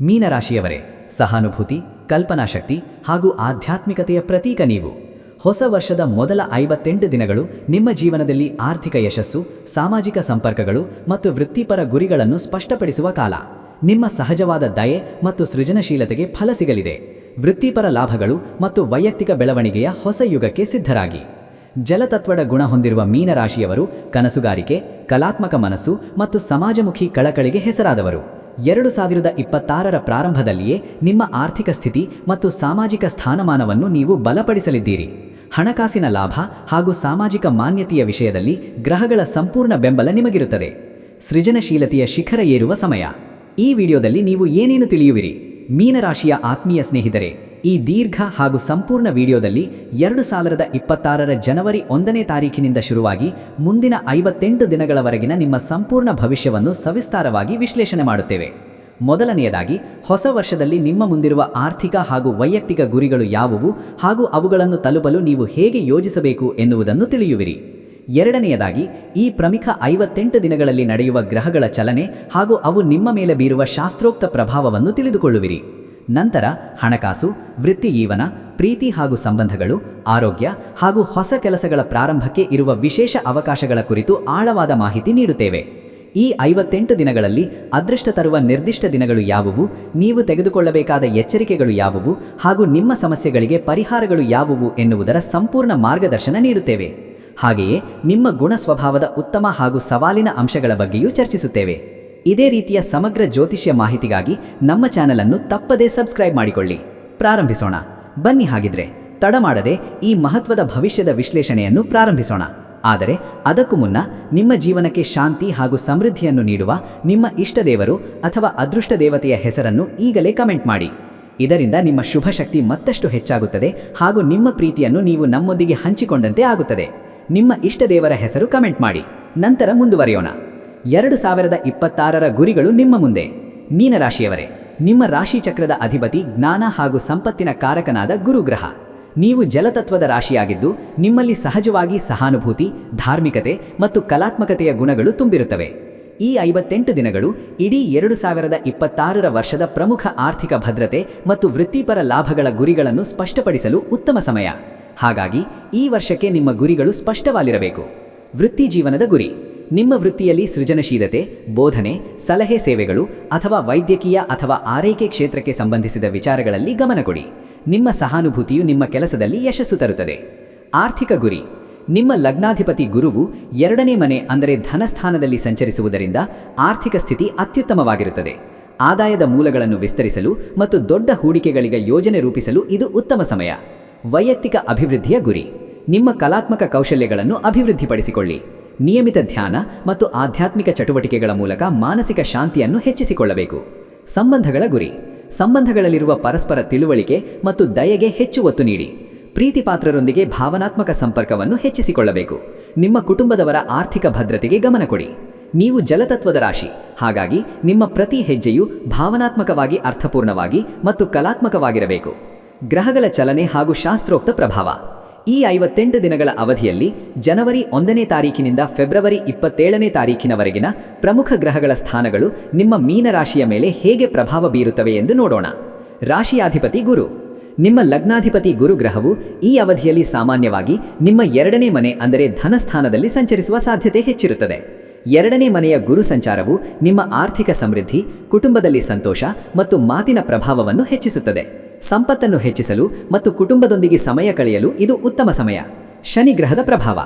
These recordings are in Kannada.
ಮೀನರಾಶಿಯವರೇ, ಸಹಾನುಭೂತಿ, ಕಲ್ಪನಾಶಕ್ತಿ ಹಾಗೂ ಆಧ್ಯಾತ್ಮಿಕತೆಯ ಪ್ರತೀಕ ನೀವು. ಹೊಸ ವರ್ಷದ ಮೊದಲ ಐವತ್ತೆಂಟು ದಿನಗಳು ನಿಮ್ಮ ಜೀವನದಲ್ಲಿ ಆರ್ಥಿಕ ಯಶಸ್ಸು, ಸಾಮಾಜಿಕ ಸಂಪರ್ಕಗಳು ಮತ್ತು ವೃತ್ತಿಪರ ಗುರಿಗಳನ್ನು ಸ್ಪಷ್ಟಪಡಿಸುವ ಕಾಲ. ನಿಮ್ಮ ಸಹಜವಾದ ದಯೆ ಮತ್ತು ಸೃಜನಶೀಲತೆಗೆ ಫಲ ಸಿಗಲಿದೆ. ವೃತ್ತಿಪರ ಲಾಭಗಳು ಮತ್ತು ವೈಯಕ್ತಿಕ ಬೆಳವಣಿಗೆಯ ಹೊಸ ಯುಗಕ್ಕೆ ಸಿದ್ಧರಾಗಿ. ಜಲತತ್ವದ ಗುಣ ಹೊಂದಿರುವ ಮೀನರಾಶಿಯವರು ಕನಸುಗಾರಿಕೆ, ಕಲಾತ್ಮಕ ಮನಸ್ಸು ಮತ್ತು ಸಮಾಜಮುಖಿ ಕಳಕಳಿಗೆ ಹೆಸರಾದವರು. ಎರಡು ಸಾವಿರದ ಇಪ್ಪತ್ತಾರರ ಪ್ರಾರಂಭದಲ್ಲಿಯೇ ನಿಮ್ಮ ಆರ್ಥಿಕ ಸ್ಥಿತಿ ಮತ್ತು ಸಾಮಾಜಿಕ ಸ್ಥಾನಮಾನವನ್ನು ನೀವು ಬಲಪಡಿಸಲಿದ್ದೀರಿ. ಹಣಕಾಸಿನ ಲಾಭ ಹಾಗೂ ಸಾಮಾಜಿಕ ಮಾನ್ಯತೆಯ ವಿಷಯದಲ್ಲಿ ಗ್ರಹಗಳ ಸಂಪೂರ್ಣ ಬೆಂಬಲ ನಿಮಗಿರುತ್ತದೆ. ಸೃಜನಶೀಲತೆಯ ಶಿಖರ ಏರುವ ಸಮಯ. ಈ ವಿಡಿಯೋದಲ್ಲಿ ನೀವು ಏನೇನು ತಿಳಿಯುವಿರಿ? ಮೀನರಾಶಿಯ ಆತ್ಮೀಯ ಸ್ನೇಹಿತರೆ ಈ ದೀರ್ಘ ಹಾಗೂ ಸಂಪೂರ್ಣ ವಿಡಿಯೋದಲ್ಲಿ ಎರಡು ಸಾವಿರದ ಇಪ್ಪತ್ತಾರರ ಜನವರಿ ಒಂದನೇ ತಾರೀಖಿನಿಂದ ಶುರುವಾಗಿ ಮುಂದಿನ ಐವತ್ತೆಂಟು ದಿನಗಳವರೆಗಿನ ನಿಮ್ಮ ಸಂಪೂರ್ಣ ಭವಿಷ್ಯವನ್ನು ಸವಿಸ್ತಾರವಾಗಿ ವಿಶ್ಲೇಷಣೆ ಮಾಡುತ್ತೇವೆ. ಮೊದಲನೆಯದಾಗಿ, ಹೊಸ ವರ್ಷದಲ್ಲಿ ನಿಮ್ಮ ಮುಂದಿರುವ ಆರ್ಥಿಕ ಹಾಗೂ ವೈಯಕ್ತಿಕ ಗುರಿಗಳು ಯಾವುವು ಹಾಗೂ ಅವುಗಳನ್ನು ತಲುಪಲು ನೀವು ಹೇಗೆ ಯೋಜಿಸಬೇಕು ಎನ್ನುವುದನ್ನು ತಿಳಿಯುವಿರಿ. ಎರಡನೆಯದಾಗಿ, ಈ ಪ್ರಮುಖ ಐವತ್ತೆಂಟು ದಿನಗಳಲ್ಲಿ ನಡೆಯುವ ಗ್ರಹಗಳ ಚಲನೆ ಹಾಗೂ ಅವು ನಿಮ್ಮ ಮೇಲೆ ಬೀರುವ ಶಾಸ್ತ್ರೋಕ್ತ ಪ್ರಭಾವವನ್ನು ತಿಳಿದುಕೊಳ್ಳುವಿರಿ. ನಂತರ ಹಣಕಾಸು, ವೃತ್ತಿ ಜೀವನ, ಪ್ರೀತಿ ಹಾಗೂ ಸಂಬಂಧಗಳು, ಆರೋಗ್ಯ ಹಾಗೂ ಹೊಸ ಕೆಲಸಗಳ ಪ್ರಾರಂಭಕ್ಕೆ ಇರುವ ವಿಶೇಷ ಅವಕಾಶಗಳ ಕುರಿತು ಆಳವಾದ ಮಾಹಿತಿ ನೀಡುತ್ತೇವೆ. ಈ ಐವತ್ತೆಂಟು ದಿನಗಳಲ್ಲಿ ಅದೃಷ್ಟ ತರುವ ನಿರ್ದಿಷ್ಟ ದಿನಗಳು ಯಾವುವು? ನೀವು ತೆಗೆದುಕೊಳ್ಳಬೇಕಾದ ಎಚ್ಚರಿಕೆಗಳು ಯಾವುವು? ಹಾಗೂ ನಿಮ್ಮ ಸಮಸ್ಯೆಗಳಿಗೆ ಪರಿಹಾರಗಳು ಯಾವುವು ಎನ್ನುವುದರ ಸಂಪೂರ್ಣ ಮಾರ್ಗದರ್ಶನ ನೀಡುತ್ತೇವೆ. ಹಾಗೆಯೇ ನಿಮ್ಮ ಗುಣ ಸ್ವಭಾವದ ಉತ್ತಮ ಹಾಗೂ ಸವಾಲಿನ ಅಂಶಗಳ ಬಗ್ಗೆಯೂ ಚರ್ಚಿಸುತ್ತೇವೆ. ಇದೇ ರೀತಿಯ ಸಮಗ್ರ ಜ್ಯೋತಿಷ್ಯ ಮಾಹಿತಿಗಾಗಿ ನಮ್ಮ ಚಾನೆಲ್ ಅನ್ನು ತಪ್ಪದೇ ಸಬ್ಸ್ಕ್ರೈಬ್ ಮಾಡಿಕೊಳ್ಳಿ. ಪ್ರಾರಂಭಿಸೋಣ. ಬನ್ನಿ ಹಾಗಿದ್ರೆ, ತಡ ಮಾಡದೆ ಈ ಮಹತ್ವದ ಭವಿಷ್ಯದ ವಿಶ್ಲೇಷಣೆಯನ್ನು ಪ್ರಾರಂಭಿಸೋಣ. ಆದರೆ, ಅದಕ್ಕೂ ಮುನ್ನ ನಿಮ್ಮ ಜೀವನಕ್ಕೆ ಶಾಂತಿ ಹಾಗೂ ಸಮೃದ್ಧಿಯನ್ನು ನೀಡುವ ನಿಮ್ಮ ಇಷ್ಟ ದೇವರು ಅಥವಾ ಅದೃಷ್ಟ ದೇವತೆಯ ಹೆಸರನ್ನು ಈಗಲೇ ಕಮೆಂಟ್ ಮಾಡಿ. ಇದರಿಂದ ನಿಮ್ಮ ಶುಭ ಶಕ್ತಿ ಮತ್ತಷ್ಟು ಹೆಚ್ಚಾಗುತ್ತದೆ ಹಾಗೂ ನಿಮ್ಮ ಪ್ರೀತಿಯನ್ನು ನೀವು ನಮ್ಮೊಂದಿಗೆ ಹಂಚಿಕೊಂಡಂತೆ ಆಗುತ್ತದೆ. ನಿಮ್ಮ ಇಷ್ಟ ದೇವರ ಹೆಸರು ಕಮೆಂಟ್ ಮಾಡಿ. ನಂತರ ಮುಂದುವರಿಯೋಣ. ಎರಡು ಸಾವಿರದ ಇಪ್ಪತ್ತಾರರ ಗುರಿಗಳು ನಿಮ್ಮ ಮುಂದೆ. ಮೀನರಾಶಿಯವರೇ, ನಿಮ್ಮ ರಾಶಿ ಚಕ್ರದ ಅಧಿಪತಿ, ಜ್ಞಾನ ಹಾಗೂ ಸಂಪತ್ತಿನ ಕಾರಕನಾದ ಗುರುಗ್ರಹ. ನೀವು ಜಲತತ್ವದ ರಾಶಿಯಾಗಿದ್ದು, ನಿಮ್ಮಲ್ಲಿ ಸಹಜವಾಗಿ ಸಹಾನುಭೂತಿ, ಧಾರ್ಮಿಕತೆ ಮತ್ತು ಕಲಾತ್ಮಕತೆಯ ಗುಣಗಳು ತುಂಬಿರುತ್ತವೆ. ಈ ಐವತ್ತೆಂಟು ದಿನಗಳು ಇಡೀ ಎರಡು ಸಾವಿರದ ಇಪ್ಪತ್ತಾರರ ವರ್ಷದ ಪ್ರಮುಖ ಆರ್ಥಿಕ ಭದ್ರತೆ ಮತ್ತು ವೃತ್ತಿಪರ ಲಾಭಗಳ ಗುರಿಗಳನ್ನು ಸ್ಪಷ್ಟಪಡಿಸಲು ಉತ್ತಮ ಸಮಯ. ಹಾಗಾಗಿ, ಈ ವರ್ಷಕ್ಕೆ ನಿಮ್ಮ ಗುರಿಗಳು ಸ್ಪಷ್ಟವಾಗಿರಬೇಕು. ವೃತ್ತಿ ಜೀವನದ ಗುರಿ. ನಿಮ್ಮ ವೃತ್ತಿಯಲ್ಲಿ ಸೃಜನಶೀಲತೆ, ಬೋಧನೆ, ಸಲಹೆ ಸೇವೆಗಳು ಅಥವಾ ವೈದ್ಯಕೀಯ ಅಥವಾ ಆರೈಕೆ ಕ್ಷೇತ್ರಕ್ಕೆ ಸಂಬಂಧಿಸಿದ ವಿಚಾರಗಳಲ್ಲಿ ಗಮನ ಕೊಡಿ ನಿಮ್ಮ ಸಹಾನುಭೂತಿಯು ನಿಮ್ಮ ಕೆಲಸದಲ್ಲಿ ಯಶಸ್ಸು ತರುತ್ತದೆ. ಆರ್ಥಿಕ ಗುರಿ. ನಿಮ್ಮ ಲಗ್ನಾಧಿಪತಿ ಗುರುವು ಎರಡನೇ ಮನೆ ಅಂದರೆ ಧನಸ್ಥಾನದಲ್ಲಿ ಸಂಚರಿಸುವುದರಿಂದ ಆರ್ಥಿಕ ಸ್ಥಿತಿ ಅತ್ಯುತ್ತಮವಾಗಿರುತ್ತದೆ. ಆದಾಯದ ಮೂಲಗಳನ್ನು ವಿಸ್ತರಿಸಲು ಮತ್ತು ದೊಡ್ಡ ಹೂಡಿಕೆಗಳಿಗೆ ಯೋಜನೆ ರೂಪಿಸಲು ಇದು ಉತ್ತಮ ಸಮಯ. ವೈಯಕ್ತಿಕ ಅಭಿವೃದ್ಧಿಯ ಗುರಿ. ನಿಮ್ಮ ಕಲಾತ್ಮಕ ಕೌಶಲ್ಯಗಳನ್ನು ಅಭಿವೃದ್ಧಿಪಡಿಸಿಕೊಳ್ಳಿ. ನಿಯಮಿತ ಧ್ಯಾನ ಮತ್ತು ಆಧ್ಯಾತ್ಮಿಕ ಚಟುವಟಿಕೆಗಳ ಮೂಲಕ ಮಾನಸಿಕ ಶಾಂತಿಯನ್ನು ಹೆಚ್ಚಿಸಿಕೊಳ್ಳಬೇಕು. ಸಂಬಂಧಗಳ ಗುರಿ. ಸಂಬಂಧಗಳಲ್ಲಿರುವ ಪರಸ್ಪರ ತಿಳುವಳಿಕೆ ಮತ್ತು ದಯೆಗೆ ಹೆಚ್ಚು ಒತ್ತು ನೀಡಿ. ಪ್ರೀತಿಪಾತ್ರರೊಂದಿಗೆ ಭಾವನಾತ್ಮಕ ಸಂಪರ್ಕವನ್ನು ಹೆಚ್ಚಿಸಿಕೊಳ್ಳಬೇಕು. ನಿಮ್ಮ ಕುಟುಂಬದವರ ಆರ್ಥಿಕ ಭದ್ರತೆಗೆ ಗಮನ ಕೊಡಿ. ನೀವು ಜಲತತ್ವದ ರಾಶಿ. ಹಾಗಾಗಿ ನಿಮ್ಮ ಪ್ರತಿ ಹೆಜ್ಜೆಯು ಭಾವನಾತ್ಮಕವಾಗಿ ಅರ್ಥಪೂರ್ಣವಾಗಿ ಮತ್ತು ಕಲಾತ್ಮಕವಾಗಿರಬೇಕು. ಗ್ರಹಗಳ ಚಲನೆ ಹಾಗೂ ಶಾಸ್ತ್ರೋಕ್ತ ಪ್ರಭಾವ. ಈ ಐವತ್ತೆಂಟು ದಿನಗಳ ಅವಧಿಯಲ್ಲಿ ಜನವರಿ ಒಂದನೇ ತಾರೀಕಿನಿಂದ ಫೆಬ್ರವರಿ ಇಪ್ಪತ್ತೇಳನೇ ತಾರೀಕಿನವರೆಗಿನ ಪ್ರಮುಖ ಗ್ರಹಗಳ ಸ್ಥಾನಗಳು ನಿಮ್ಮ ಮೀನರಾಶಿಯ ಮೇಲೆ ಹೇಗೆ ಪ್ರಭಾವ ಬೀರುತ್ತವೆ ಎಂದು ನೋಡೋಣ. ರಾಶಿಯಾಧಿಪತಿ ಗುರು. ನಿಮ್ಮ ಲಗ್ನಾಧಿಪತಿ ಗುರುಗ್ರಹವು ಈ ಅವಧಿಯಲ್ಲಿ ಸಾಮಾನ್ಯವಾಗಿ ನಿಮ್ಮ ಎರಡನೇ ಮನೆ ಅಂದರೆ ಧನಸ್ಥಾನದಲ್ಲಿ ಸಂಚರಿಸುವ ಸಾಧ್ಯತೆ ಹೆಚ್ಚಿರುತ್ತದೆ. ಎರಡನೇ ಮನೆಯ ಗುರು ಸಂಚಾರವು ನಿಮ್ಮ ಆರ್ಥಿಕ ಸಮೃದ್ಧಿ, ಕುಟುಂಬದಲ್ಲಿ ಸಂತೋಷ ಮತ್ತು ಮಾತಿನ ಪ್ರಭಾವವನ್ನು ಹೆಚ್ಚಿಸುತ್ತದೆ. ಸಂಪತ್ತನ್ನು ಹೆಚ್ಚಿಸಲು ಮತ್ತು ಕುಟುಂಬದೊಂದಿಗೆ ಸಮಯ ಕಳೆಯಲು ಇದು ಉತ್ತಮ ಸಮಯ. ಶನಿ ಗ್ರಹದ ಪ್ರಭಾವ.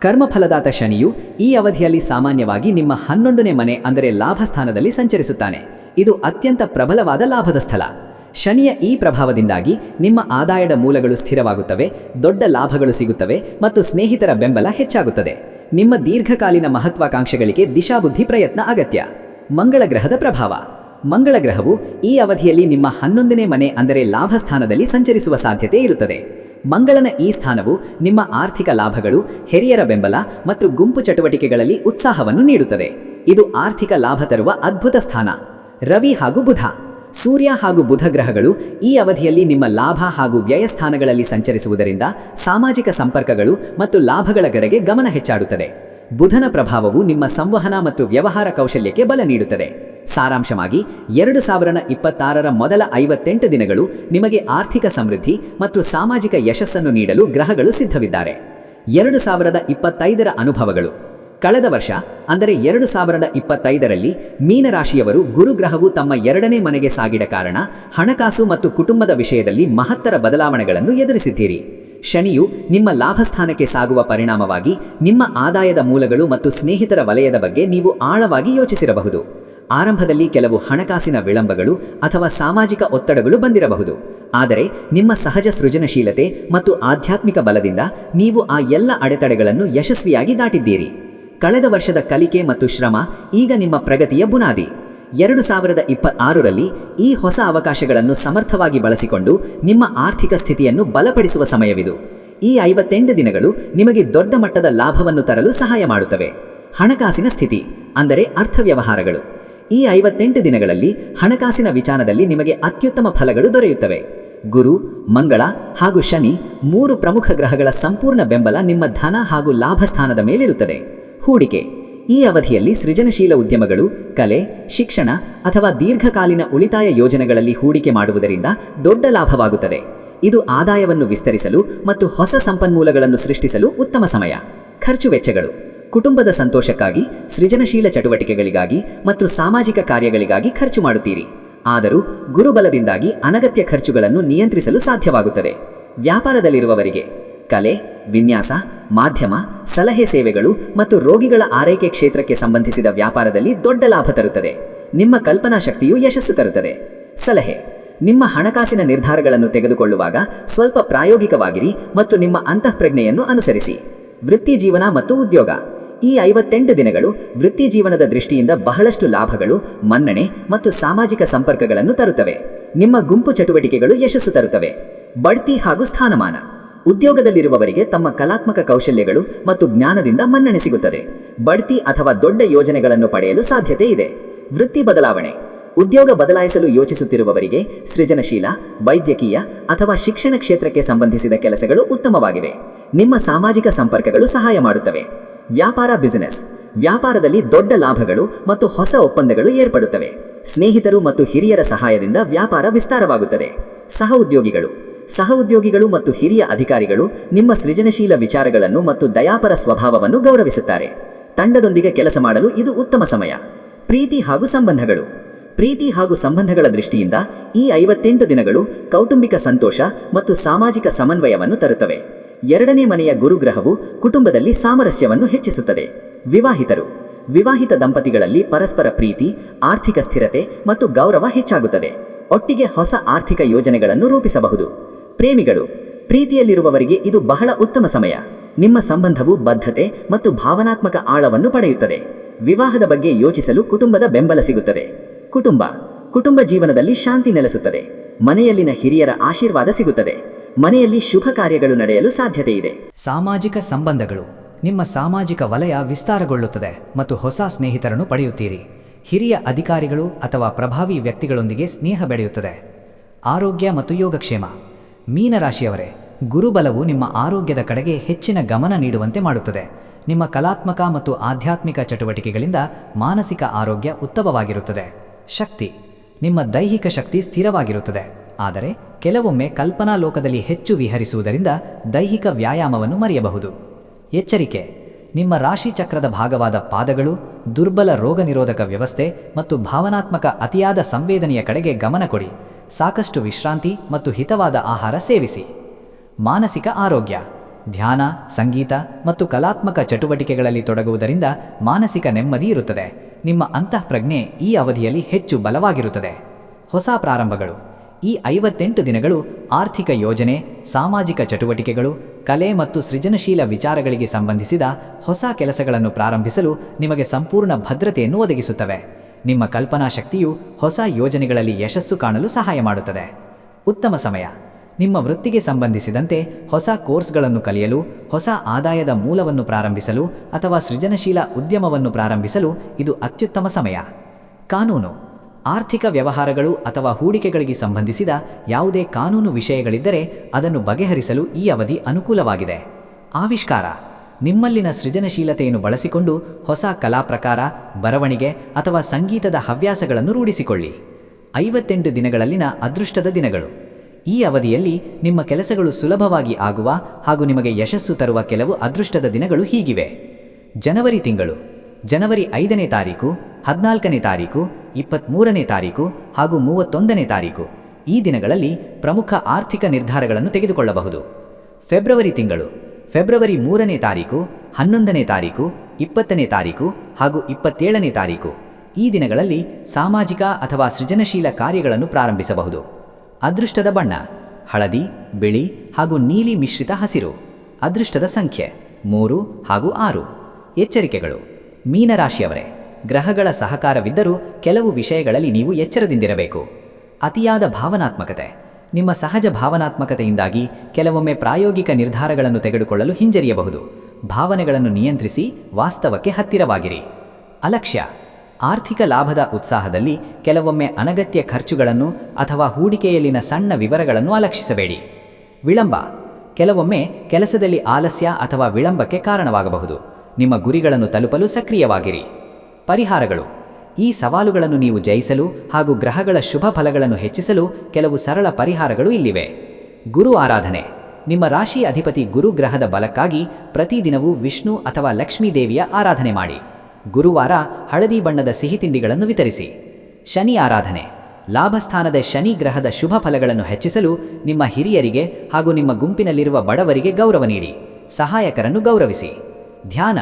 ಕರ್ಮಫಲದಾತ ಶನಿಯು ಈ ಅವಧಿಯಲ್ಲಿ ಸಾಮಾನ್ಯವಾಗಿ ನಿಮ್ಮ ಹನ್ನೊಂದನೇ ಮನೆ ಅಂದರೆ ಲಾಭಸ್ಥಾನದಲ್ಲಿ ಸಂಚರಿಸುತ್ತಾನೆ. ಇದು ಅತ್ಯಂತ ಪ್ರಬಲವಾದ ಲಾಭದ ಸ್ಥಳ. ಶನಿಯ ಈ ಪ್ರಭಾವದಿಂದಾಗಿ ನಿಮ್ಮ ಆದಾಯದ ಮೂಲಗಳು ಸ್ಥಿರವಾಗುತ್ತವೆ, ದೊಡ್ಡ ಲಾಭಗಳು ಸಿಗುತ್ತವೆ ಮತ್ತು ಸ್ನೇಹಿತರ ಬೆಂಬಲ ಹೆಚ್ಚಾಗುತ್ತದೆ. ನಿಮ್ಮ ದೀರ್ಘಕಾಲೀನ ಮಹತ್ವಾಕಾಂಕ್ಷೆಗಳಿಗೆ ದಿಶಾಬುದ್ಧಿ ಪ್ರಯತ್ನ ಅಗತ್ಯ. ಮಂಗಳ ಗ್ರಹದ ಪ್ರಭಾವ. ಮಂಗಳ ಗ್ರಹವು ಈ ಅವಧಿಯಲ್ಲಿ ನಿಮ್ಮ ಹನ್ನೊಂದನೇ ಮನೆ ಅಂದರೆ ಲಾಭ ಸ್ಥಾನದಲ್ಲಿ ಸಂಚರಿಸುವ ಸಾಧ್ಯತೆ ಇರುತ್ತದೆ. ಮಂಗಳನ ಈ ಸ್ಥಾನವು ನಿಮ್ಮ ಆರ್ಥಿಕ ಲಾಭಗಳು, ಹಿರಿಯರ ಬೆಂಬಲ ಮತ್ತು ಗುಂಪು ಚಟುವಟಿಕೆಗಳಲ್ಲಿ ಉತ್ಸಾಹವನ್ನು ನೀಡುತ್ತದೆ. ಇದು ಆರ್ಥಿಕ ಲಾಭ ತರುವ ಅದ್ಭುತ ಸ್ಥಾನ. ರವಿ ಹಾಗೂ ಬುಧ. ಸೂರ್ಯ ಹಾಗೂ ಬುಧ ಗ್ರಹಗಳು ಈ ಅವಧಿಯಲ್ಲಿ ನಿಮ್ಮ ಲಾಭ ಹಾಗೂ ವ್ಯಯ ಸ್ಥಾನಗಳಲ್ಲಿ ಸಂಚರಿಸುವುದರಿಂದ ಸಾಮಾಜಿಕ ಸಂಪರ್ಕಗಳು ಮತ್ತು ಲಾಭಗಳ ಕಡೆಗೆ ಗಮನ ಹೆಚ್ಚಾಡುತ್ತದೆ. ಬುಧನ ಪ್ರಭಾವವು ನಿಮ್ಮ ಸಂವಹನ ಮತ್ತು ವ್ಯವಹಾರ ಕೌಶಲ್ಯಕ್ಕೆ ಬಲ ನೀಡುತ್ತದೆ. ಸಾರಾಂಶವಾಗಿ, ಎರಡು ಸಾವಿರದ ಇಪ್ಪತ್ತಾರರ ಮೊದಲ ಐವತ್ತೆಂಟು ದಿನಗಳು ನಿಮಗೆ ಆರ್ಥಿಕ ಸಮೃದ್ಧಿ ಮತ್ತು ಸಾಮಾಜಿಕ ಯಶಸ್ಸನ್ನು ನೀಡಲು ಗ್ರಹಗಳು ಸಿದ್ಧವಿದ್ದಾರೆ. ಎರಡು ಸಾವಿರದ ಇಪ್ಪತ್ತೈದರ ಅನುಭವಗಳು. ಕಳೆದ ವರ್ಷ, ಅಂದರೆ ಎರಡು ಸಾವಿರದ ಇಪ್ಪತ್ತೈದರಲ್ಲಿ, ಮೀನರಾಶಿಯವರು ಗುರುಗ್ರಹವು ತಮ್ಮ ಎರಡನೇ ಮನೆಗೆ ಸಾಗಿದ ಕಾರಣ ಹಣಕಾಸು ಮತ್ತು ಕುಟುಂಬದ ವಿಷಯದಲ್ಲಿ ಮಹತ್ತರ ಬದಲಾವಣೆಗಳನ್ನು ಎದುರಿಸಿದ್ದೀರಿ. ಶನಿಯು ನಿಮ್ಮ ಲಾಭಸ್ಥಾನಕ್ಕೆ ಸಾಗುವ ಪರಿಣಾಮವಾಗಿ ನಿಮ್ಮ ಆದಾಯದ ಮೂಲಗಳು ಮತ್ತು ಸ್ನೇಹಿತರ ವಲಯದ ಬಗ್ಗೆ ನೀವು ಆಳವಾಗಿ ಯೋಚಿಸಿರಬಹುದು. ಆರಂಭದಲ್ಲಿ ಕೆಲವು ಹಣಕಾಸಿನ ವಿಳಂಬಗಳು ಅಥವಾ ಸಾಮಾಜಿಕ ಒತ್ತಡಗಳು ಬಂದಿರಬಹುದು. ಆದರೆ ನಿಮ್ಮ ಸಹಜ ಸೃಜನಶೀಲತೆ ಮತ್ತು ಆಧ್ಯಾತ್ಮಿಕ ಬಲದಿಂದ ನೀವು ಆ ಎಲ್ಲ ಅಡೆತಡೆಗಳನ್ನು ಯಶಸ್ವಿಯಾಗಿ ದಾಟಿದ್ದೀರಿ. ಕಳೆದ ವರ್ಷದ ಕಲಿಕೆ ಮತ್ತು ಶ್ರಮ ಈಗ ನಿಮ್ಮ ಪ್ರಗತಿಯ ಬುನಾದಿ. ಎರಡು ಸಾವಿರದ ಇಪ್ಪತ್ತಾರರಲ್ಲಿ ಈ ಹೊಸ ಅವಕಾಶಗಳನ್ನು ಸಮರ್ಥವಾಗಿ ಬಳಸಿಕೊಂಡು ನಿಮ್ಮ ಆರ್ಥಿಕ ಸ್ಥಿತಿಯನ್ನು ಬಲಪಡಿಸುವ ಸಮಯವಿದು. ಈ ಐವತ್ತೆಂಟು ದಿನಗಳು ನಿಮಗೆ ದೊಡ್ಡ ಮಟ್ಟದ ಲಾಭವನ್ನು ತರಲು ಸಹಾಯ ಮಾಡುತ್ತವೆ. ಹಣಕಾಸಿನ ಸ್ಥಿತಿ, ಅಂದರೆ ಅರ್ಥವ್ಯವಹಾರಗಳು. ಈ ಐವತ್ತೆಂಟು ದಿನಗಳಲ್ಲಿ ಹಣಕಾಸಿನ ವಿಚಾರದಲ್ಲಿ ನಿಮಗೆ ಅತ್ಯುತ್ತಮ ಫಲಗಳು ದೊರೆಯುತ್ತವೆ. ಗುರು, ಮಂಗಳ ಹಾಗೂ ಶನಿ ಮೂರು ಪ್ರಮುಖ ಗ್ರಹಗಳ ಸಂಪೂರ್ಣ ಬೆಂಬಲ ನಿಮ್ಮ ಧನ ಹಾಗೂ ಲಾಭ ಸ್ಥಾನದ ಮೇಲಿರುತ್ತದೆ. ಹೂಡಿಕೆ ಈ ಅವಧಿಯಲ್ಲಿ ಸೃಜನಶೀಲ ಉದ್ಯಮಗಳು, ಕಲೆ, ಶಿಕ್ಷಣ ಅಥವಾ ದೀರ್ಘಕಾಲೀನ ಉಳಿತಾಯ ಯೋಜನೆಗಳಲ್ಲಿ ಹೂಡಿಕೆ ಮಾಡುವುದರಿಂದ ದೊಡ್ಡ ಲಾಭವಾಗುತ್ತದೆ. ಇದು ಆದಾಯವನ್ನು ವಿಸ್ತರಿಸಲು ಮತ್ತು ಹೊಸ ಸಂಪನ್ಮೂಲಗಳನ್ನು ಸೃಷ್ಟಿಸಲು ಉತ್ತಮ ಸಮಯ. ಖರ್ಚು ವೆಚ್ಚಗಳು. ಕುಟುಂಬದ ಸಂತೋಷಕ್ಕಾಗಿ, ಸೃಜನಶೀಲ ಚಟುವಟಿಕೆಗಳಿಗಾಗಿ ಮತ್ತು ಸಾಮಾಜಿಕ ಕಾರ್ಯಗಳಿಗಾಗಿ ಖರ್ಚು ಮಾಡುತ್ತೀರಿ. ಆದರೂ ಗುರುಬಲದಿಂದಾಗಿ ಅನಗತ್ಯ ಖರ್ಚುಗಳನ್ನು ನಿಯಂತ್ರಿಸಲು ಸಾಧ್ಯವಾಗುತ್ತದೆ. ವ್ಯಾಪಾರದಲ್ಲಿರುವವರಿಗೆ. ಕಲೆ, ವಿನ್ಯಾಸ, ಮಾಧ್ಯಮ, ಸಲಹೆ ಸೇವೆಗಳು ಮತ್ತು ರೋಗಿಗಳ ಆರೈಕೆ ಕ್ಷೇತ್ರಕ್ಕೆ ಸಂಬಂಧಿಸಿದ ವ್ಯಾಪಾರದಲ್ಲಿ ದೊಡ್ಡ ಲಾಭ ತರುತ್ತದೆ. ನಿಮ್ಮ ಕಲ್ಪನಾ ಶಕ್ತಿಯು ಯಶಸ್ಸು ತರುತ್ತದೆ. ಸಲಹೆ. ನಿಮ್ಮ ಹಣಕಾಸಿನ ನಿರ್ಧಾರಗಳನ್ನು ತೆಗೆದುಕೊಳ್ಳುವಾಗ ಸ್ವಲ್ಪ ಪ್ರಾಯೋಗಿಕವಾಗಿರಿ ಮತ್ತು ನಿಮ್ಮ ಅಂತಃಪ್ರಜ್ಞೆಯನ್ನು ಅನುಸರಿಸಿ. ವೃತ್ತಿ ಜೀವನ ಮತ್ತು ಉದ್ಯೋಗ. ಈ ಐವತ್ತೆಂಟು ದಿನಗಳು ವೃತ್ತಿ ಜೀವನದ ದೃಷ್ಟಿಯಿಂದ ಬಹಳಷ್ಟು ಲಾಭಗಳು, ಮನ್ನಣೆ ಮತ್ತು ಸಾಮಾಜಿಕ ಸಂಪರ್ಕಗಳನ್ನು ತರುತ್ತವೆ. ನಿಮ್ಮ ಗುಂಪು ಚಟುವಟಿಕೆಗಳು ಯಶಸ್ಸು ತರುತ್ತವೆ. ಬಡ್ತಿ ಹಾಗೂ ಸ್ಥಾನಮಾನ. ಉದ್ಯೋಗದಲ್ಲಿರುವವರಿಗೆ ತಮ್ಮ ಕಲಾತ್ಮಕ ಕೌಶಲ್ಯಗಳು ಮತ್ತು ಜ್ಞಾನದಿಂದ ಮನ್ನಣೆ ಸಿಗುತ್ತದೆ. ಬಡ್ತಿ ಅಥವಾ ದೊಡ್ಡ ಯೋಜನೆಗಳನ್ನು ಪಡೆಯಲು ಸಾಧ್ಯತೆ ಇದೆ. ವೃತ್ತಿ ಬದಲಾವಣೆ. ಉದ್ಯೋಗ ಬದಲಾಯಿಸಲು ಯೋಚಿಸುತ್ತಿರುವವರಿಗೆ ಸೃಜನಶೀಲ, ವೈದ್ಯಕೀಯ ಅಥವಾ ಶಿಕ್ಷಣ ಕ್ಷೇತ್ರಕ್ಕೆ ಸಂಬಂಧಿಸಿದ ಕೆಲಸಗಳು ಉತ್ತಮವಾಗಿವೆ. ನಿಮ್ಮ ಸಾಮಾಜಿಕ ಸಂಪರ್ಕಗಳು ಸಹಾಯ ಮಾಡುತ್ತವೆ. ವ್ಯಾಪಾರ ಬಿಸಿನೆಸ್. ವ್ಯಾಪಾರದಲ್ಲಿ ದೊಡ್ಡ ಲಾಭಗಳು ಮತ್ತು ಹೊಸ ಒಪ್ಪಂದಗಳು ಏರ್ಪಡುತ್ತವೆ. ಸ್ನೇಹಿತರು ಮತ್ತು ಹಿರಿಯರ ಸಹಾಯದಿಂದ ವ್ಯಾಪಾರ ವಿಸ್ತಾರವಾಗುತ್ತದೆ. ಸಹ ಉದ್ಯೋಗಿಗಳು. ಸಹ ಉದ್ಯೋಗಿಗಳು ಮತ್ತು ಹಿರಿಯ ಅಧಿಕಾರಿಗಳು ನಿಮ್ಮ ಸೃಜನಶೀಲ ವಿಚಾರಗಳನ್ನು ಮತ್ತು ದಯಾಪರ ಸ್ವಭಾವವನ್ನು ಗೌರವಿಸುತ್ತಾರೆ. ತಂಡದೊಂದಿಗೆ ಕೆಲಸ ಮಾಡಲು ಇದು ಉತ್ತಮ ಸಮಯ. ಪ್ರೀತಿ ಹಾಗೂ ಸಂಬಂಧಗಳು. ಪ್ರೀತಿ ಹಾಗೂ ಸಂಬಂಧಗಳ ದೃಷ್ಟಿಯಿಂದ ಈ ಐವತ್ತೆಂಟು ದಿನಗಳು ಕೌಟುಂಬಿಕ ಸಂತೋಷ ಮತ್ತು ಸಾಮಾಜಿಕ ಸಮನ್ವಯವನ್ನು ತರುತ್ತವೆ. ಎರಡನೇ ಮನೆಯ ಗುರುಗ್ರಹವು ಕುಟುಂಬದಲ್ಲಿ ಸಾಮರಸ್ಯವನ್ನು ಹೆಚ್ಚಿಸುತ್ತದೆ. ವಿವಾಹಿತರು. ವಿವಾಹಿತ ದಂಪತಿಗಳಲ್ಲಿ ಪರಸ್ಪರ ಪ್ರೀತಿ, ಆರ್ಥಿಕ ಸ್ಥಿರತೆ ಮತ್ತು ಗೌರವ ಹೆಚ್ಚಾಗುತ್ತದೆ. ಒಟ್ಟಿಗೆ ಹೊಸ ಆರ್ಥಿಕ ಯೋಜನೆಗಳನ್ನು ರೂಪಿಸಬಹುದು. ಪ್ರೇಮಿಗಳು. ಪ್ರೀತಿಯಲ್ಲಿರುವವರಿಗೆ ಇದು ಬಹಳ ಉತ್ತಮ ಸಮಯ. ನಿಮ್ಮ ಸಂಬಂಧವು ಬದ್ಧತೆ ಮತ್ತು ಭಾವನಾತ್ಮಕ ಆಳವನ್ನು ಪಡೆಯುತ್ತದೆ. ವಿವಾಹದ ಬಗ್ಗೆ ಯೋಚಿಸಲು ಕುಟುಂಬದ ಬೆಂಬಲ ಸಿಗುತ್ತದೆ. ಕುಟುಂಬ. ಕುಟುಂಬ ಜೀವನದಲ್ಲಿ ಶಾಂತಿ ನೆಲೆಸುತ್ತದೆ. ಮನೆಯಲ್ಲಿನ ಹಿರಿಯರ ಆಶೀರ್ವಾದ ಸಿಗುತ್ತದೆ. ಮನೆಯಲ್ಲಿ ಶುಭ ಕಾರ್ಯಗಳು ನಡೆಯಲು ಸಾಧ್ಯತೆ ಇದೆ. ಸಾಮಾಜಿಕ ಸಂಬಂಧಗಳು. ನಿಮ್ಮ ಸಾಮಾಜಿಕ ವಲಯ ವಿಸ್ತಾರಗೊಳ್ಳುತ್ತದೆ ಮತ್ತು ಹೊಸ ಸ್ನೇಹಿತರನ್ನು ಪಡೆಯುತ್ತೀರಿ. ಹಿರಿಯ ಅಧಿಕಾರಿಗಳು ಅಥವಾ ಪ್ರಭಾವಿ ವ್ಯಕ್ತಿಗಳೊಂದಿಗೆ ಸ್ನೇಹ ಬೆಳೆಯುತ್ತದೆ. ಆರೋಗ್ಯ ಮತ್ತು ಯೋಗಕ್ಷೇಮ. ಮೀನರಾಶಿಯವರೇ, ಗುರುಬಲವು ನಿಮ್ಮ ಆರೋಗ್ಯದ ಕಡೆಗೆ ಹೆಚ್ಚಿನ ಗಮನ ನೀಡುವಂತೆ ಮಾಡುತ್ತದೆ. ನಿಮ್ಮ ಕಲಾತ್ಮಕ ಮತ್ತು ಆಧ್ಯಾತ್ಮಿಕ ಚಟುವಟಿಕೆಗಳಿಂದ ಮಾನಸಿಕ ಆರೋಗ್ಯ ಉತ್ತಮವಾಗಿರುತ್ತದೆ. ಶಕ್ತಿ. ನಿಮ್ಮ ದೈಹಿಕ ಶಕ್ತಿ ಸ್ಥಿರವಾಗಿರುತ್ತದೆ. ಆದರೆ, ಕೆಲವೊಮ್ಮೆ ಕಲ್ಪನಾ ಲೋಕದಲ್ಲಿ ಹೆಚ್ಚು ವಿಹರಿಸುವುದರಿಂದ ದೈಹಿಕ ವ್ಯಾಯಾಮವನ್ನು ಮರೆಯಬಹುದು. ಎಚ್ಚರಿಕೆ. ನಿಮ್ಮ ರಾಶಿ ಚಕ್ರದ ಭಾಗವಾದ ಪಾದಗಳು, ದುರ್ಬಲ ರೋಗನಿರೋಧಕ ವ್ಯವಸ್ಥೆ ಮತ್ತು ಭಾವನಾತ್ಮಕ ಅತಿಯಾದ ಸಂವೇದನೆಯ ಕಡೆಗೆ ಗಮನ ಕೊಡಿ. ಸಾಕಷ್ಟು ವಿಶ್ರಾಂತಿ ಮತ್ತು ಹಿತವಾದ ಆಹಾರ ಸೇವಿಸಿ. ಮಾನಸಿಕ ಆರೋಗ್ಯ, ಧ್ಯಾನ, ಸಂಗೀತ ಮತ್ತು ಕಲಾತ್ಮಕ ಚಟುವಟಿಕೆಗಳಲ್ಲಿ ತೊಡಗುವುದರಿಂದ ಮಾನಸಿಕ ನೆಮ್ಮದಿ ಇರುತ್ತದೆ. ನಿಮ್ಮ ಅಂತಃಪ್ರಜ್ಞೆ ಈ ಅವಧಿಯಲ್ಲಿ ಹೆಚ್ಚು ಬಲವಾಗಿರುತ್ತದೆ. ಹೊಸ ಪ್ರಾರಂಭಗಳು. ಈ ಐವತ್ತೆಂಟು ದಿನಗಳು ಆರ್ಥಿಕ ಯೋಜನೆ, ಸಾಮಾಜಿಕ ಚಟುವಟಿಕೆಗಳು, ಕಲೆ ಮತ್ತು ಸೃಜನಶೀಲ ವಿಚಾರಗಳಿಗೆ ಸಂಬಂಧಿಸಿದ ಹೊಸ ಕೆಲಸಗಳನ್ನು ಪ್ರಾರಂಭಿಸಲು ನಿಮಗೆ ಸಂಪೂರ್ಣ ಭದ್ರತೆಯನ್ನು ಒದಗಿಸುತ್ತವೆ. ನಿಮ್ಮ ಕಲ್ಪನಾ ಶಕ್ತಿಯು ಹೊಸ ಯೋಜನೆಗಳಲ್ಲಿ ಯಶಸ್ಸು ಕಾಣಲು ಸಹಾಯ ಮಾಡುತ್ತದೆ. ಉತ್ತಮ ಸಮಯ. ನಿಮ್ಮ ವೃತ್ತಿಗೆ ಸಂಬಂಧಿಸಿದಂತೆ ಹೊಸ ಕೋರ್ಸ್ಗಳನ್ನು ಕಲಿಯಲು, ಹೊಸ ಆದಾಯದ ಮೂಲವನ್ನು ಪ್ರಾರಂಭಿಸಲು ಅಥವಾ ಸೃಜನಶೀಲ ಉದ್ಯಮವನ್ನು ಪ್ರಾರಂಭಿಸಲು ಇದು ಅತ್ಯುತ್ತಮ ಸಮಯ. ಕಾನೂನು. ಆರ್ಥಿಕ ವ್ಯವಹಾರಗಳು ಅಥವಾ ಹೂಡಿಕೆಗಳಿಗೆ ಸಂಬಂಧಿಸಿದ ಯಾವುದೇ ಕಾನೂನು ವಿಷಯಗಳಿದ್ದರೆ ಅದನ್ನು ಬಗೆಹರಿಸಲು ಈ ಅವಧಿ ಅನುಕೂಲವಾಗಿದೆ. ಆವಿಷ್ಕಾರ. ನಿಮ್ಮಲ್ಲಿನ ಸೃಜನಶೀಲತೆಯನ್ನು ಬಳಸಿಕೊಂಡು ಹೊಸ ಕಲಾ ಪ್ರಕಾರ, ಬರವಣಿಗೆ ಅಥವಾ ಸಂಗೀತದ ಹವ್ಯಾಸಗಳನ್ನು ರೂಢಿಸಿಕೊಳ್ಳಿ. ಐವತ್ತೆಂಟು ದಿನಗಳಲ್ಲಿನ ಅದೃಷ್ಟದ ದಿನಗಳು. ಈ ಅವಧಿಯಲ್ಲಿ ನಿಮ್ಮ ಕೆಲಸಗಳು ಸುಲಭವಾಗಿ ಆಗುವ ಹಾಗೂ ನಿಮಗೆ ಯಶಸ್ಸು ತರುವ ಕೆಲವು ಅದೃಷ್ಟದ ದಿನಗಳು ಹೀಗಿವೆ. ಜನವರಿ ತಿಂಗಳು. ಜನವರಿ ಐದನೇ ತಾರೀಕು, ಹದಿನಾಲ್ಕನೇ ತಾರೀಕು ಇಪ್ಪತ್ತ್ಮೂರನೇ ತಾರೀಕು ಹಾಗೂ ಮೂವತ್ತೊಂದನೇ ತಾರೀಕು. ಈ ದಿನಗಳಲ್ಲಿ ಪ್ರಮುಖ ಆರ್ಥಿಕ ನಿರ್ಧಾರಗಳನ್ನು ತೆಗೆದುಕೊಳ್ಳಬಹುದು. ಫೆಬ್ರವರಿ ತಿಂಗಳು. ಫೆಬ್ರವರಿ ಮೂರನೇ ತಾರೀಕು, ಹನ್ನೊಂದನೇ ತಾರೀಕು, ಇಪ್ಪತ್ತನೇ ತಾರೀಕು ಹಾಗೂ ಇಪ್ಪತ್ತೇಳನೇ ತಾರೀಕು. ಈ ದಿನಗಳಲ್ಲಿ ಸಾಮಾಜಿಕ ಅಥವಾ ಸೃಜನಶೀಲ ಕಾರ್ಯಗಳನ್ನು ಪ್ರಾರಂಭಿಸಬಹುದು. ಅದೃಷ್ಟದ ಬಣ್ಣ, ಹಳದಿ, ಬಿಳಿ ಹಾಗೂ ನೀಲಿ ಮಿಶ್ರಿತ ಹಸಿರು. ಅದೃಷ್ಟದ ಸಂಖ್ಯೆ, ಮೂರು ಹಾಗೂ ಆರು. ಎಚ್ಚರಿಕೆಗಳು. ಮೀನರಾಶಿಯವರೇ, ಗ್ರಹಗಳ ಸಹಕಾರವಿದ್ದರೂ ಕೆಲವು ವಿಷಯಗಳಲ್ಲಿ ನೀವು ಎಚ್ಚರದಿಂದಿರಬೇಕು. ಅತಿಯಾದ ಭಾವನಾತ್ಮಕತೆ. ನಿಮ್ಮ ಸಹಜ ಭಾವನಾತ್ಮಕತೆಯಿಂದಾಗಿ ಕೆಲವೊಮ್ಮೆ ಪ್ರಾಯೋಗಿಕ ನಿರ್ಧಾರಗಳನ್ನು ತೆಗೆದುಕೊಳ್ಳಲು ಹಿಂಜರಿಯಬಹುದು. ಭಾವನೆಗಳನ್ನು ನಿಯಂತ್ರಿಸಿ ವಾಸ್ತವಕ್ಕೆ ಹತ್ತಿರವಾಗಿರಿ. ಅಲಕ್ಷ್ಯ. ಆರ್ಥಿಕ ಲಾಭದ ಉತ್ಸಾಹದಲ್ಲಿ ಕೆಲವೊಮ್ಮೆ ಅನಗತ್ಯ ಖರ್ಚುಗಳನ್ನು ಅಥವಾ ಹೂಡಿಕೆಯಲ್ಲಿನ ಸಣ್ಣ ವಿವರಗಳನ್ನು ಅಲಕ್ಷಿಸಬೇಡಿ. ವಿಳಂಬ. ಕೆಲವೊಮ್ಮೆ ಕೆಲಸದಲ್ಲಿ ಆಲಸ್ಯ ಅಥವಾ ವಿಳಂಬಕ್ಕೆ ಕಾರಣವಾಗಬಹುದು. ನಿಮ್ಮ ಗುರಿಗಳನ್ನು ತಲುಪಲು ಸಕ್ರಿಯವಾಗಿರಿ. ಪರಿಹಾರಗಳು. ಈ ಸವಾಲುಗಳನ್ನು ನೀವು ಜಯಿಸಲು ಹಾಗೂ ಗ್ರಹಗಳ ಶುಭ ಫಲಗಳನ್ನು ಹೆಚ್ಚಿಸಲು ಕೆಲವು ಸರಳ ಪರಿಹಾರಗಳು ಇಲ್ಲಿವೆ. ಗುರು ಆರಾಧನೆ. ನಿಮ್ಮ ರಾಶಿ ಅಧಿಪತಿ ಗುರು ಗ್ರಹದ ಬಲಕ್ಕಾಗಿ ಪ್ರತಿದಿನವೂ ವಿಷ್ಣು ಅಥವಾ ಲಕ್ಷ್ಮೀ ದೇವಿಯ ಆರಾಧನೆ ಮಾಡಿ. ಗುರುವಾರ ಹಳದಿ ಬಣ್ಣದ ಸಿಹಿ ತಿಂಡಿಗಳನ್ನು ವಿತರಿಸಿ. ಶನಿ ಆರಾಧನೆ. ಲಾಭಸ್ಥಾನದ ಶನಿ ಗ್ರಹದ ಶುಭ ಫಲಗಳನ್ನು ಹೆಚ್ಚಿಸಲು ನಿಮ್ಮ ಹಿರಿಯರಿಗೆ ಹಾಗೂ ನಿಮ್ಮ ಗುಂಪಿನಲ್ಲಿರುವ ಬಡವರಿಗೆ ಗೌರವ ನೀಡಿ. ಸಹಾಯಕರನ್ನು ಗೌರವಿಸಿ. ಧ್ಯಾನ.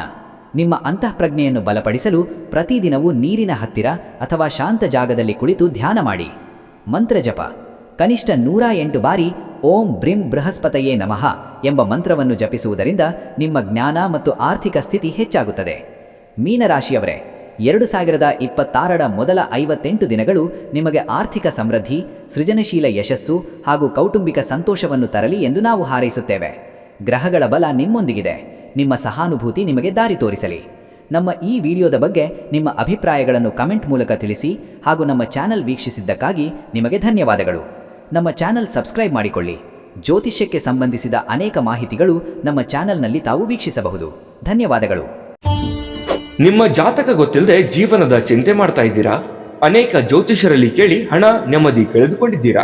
ನಿಮ್ಮ ಅಂತಃಪ್ರಜ್ಞೆಯನ್ನು ಬಲಪಡಿಸಲು ಪ್ರತಿದಿನವೂ ನೀರಿನ ಹತ್ತಿರ ಅಥವಾ ಶಾಂತ ಜಾಗದಲ್ಲಿ ಕುಳಿತು ಧ್ಯಾನ ಮಾಡಿ. ಮಂತ್ರಜಪ ಕನಿಷ್ಠ ನೂರ ಎಂಟು ಬಾರಿ ಓಂ ಬ್ರಿಂ ಬೃಹಸ್ಪತಯೇ ನಮಃ ಎಂಬ ಮಂತ್ರವನ್ನು ಜಪಿಸುವುದರಿಂದ ನಿಮ್ಮ ಜ್ಞಾನ ಮತ್ತು ಆರ್ಥಿಕ ಸ್ಥಿತಿ ಹೆಚ್ಚಾಗುತ್ತದೆ. ಮೀನರಾಶಿಯವರೇ, ಎರಡು ಸಾವಿರದ ಇಪ್ಪತ್ತಾರರ ಮೊದಲ ಐವತ್ತೆಂಟು ದಿನಗಳು ನಿಮಗೆ ಆರ್ಥಿಕ ಸಮೃದ್ಧಿ, ಸೃಜನಶೀಲ ಯಶಸ್ಸು ಹಾಗೂ ಕೌಟುಂಬಿಕ ಸಂತೋಷವನ್ನು ತರಲಿ ಎಂದು ನಾವು ಹಾರೈಸುತ್ತೇವೆ. ಗ್ರಹಗಳ ಬಲ ನಿಮ್ಮೊಂದಿಗಿದೆ. ನಿಮ್ಮ ಸಹಾನುಭೂತಿ ನಿಮಗೆ ದಾರಿ ತೋರಿಸಲಿ. ನಮ್ಮ ಈ ವಿಡಿಯೋದ ಬಗ್ಗೆ ನಿಮ್ಮ ಅಭಿಪ್ರಾಯಗಳನ್ನು ಕಮೆಂಟ್ ಮೂಲಕ ತಿಳಿಸಿ ಹಾಗೂ ನಮ್ಮ ಚಾನಲ್ ವೀಕ್ಷಿಸಿದ್ದಕ್ಕಾಗಿ ನಿಮಗೆ ಧನ್ಯವಾದಗಳು. ನಮ್ಮ ಚಾನಲ್ ಸಬ್ಸ್ಕ್ರೈಬ್ ಮಾಡಿಕೊಳ್ಳಿ. ಜ್ಯೋತಿಷ್ಯಕ್ಕೆ ಸಂಬಂಧಿಸಿದ ಅನೇಕ ಮಾಹಿತಿಗಳು ನಮ್ಮ ಚಾನಲ್ನಲ್ಲಿ ತಾವು ವೀಕ್ಷಿಸಬಹುದು. ಧನ್ಯವಾದಗಳು. ನಿಮ್ಮ ಜಾತಕ ಗೊತ್ತಿಲ್ಲದೆ ಜೀವನದ ಚಿಂತೆ ಮಾಡ್ತಾ ಇದ್ದೀರಾ? ಅನೇಕ ಜ್ಯೋತಿಷರಲ್ಲಿ ಕೇಳಿ ಹಣ ನೆಮ್ಮದಿ ಕಳೆದುಕೊಂಡಿದ್ದೀರಾ?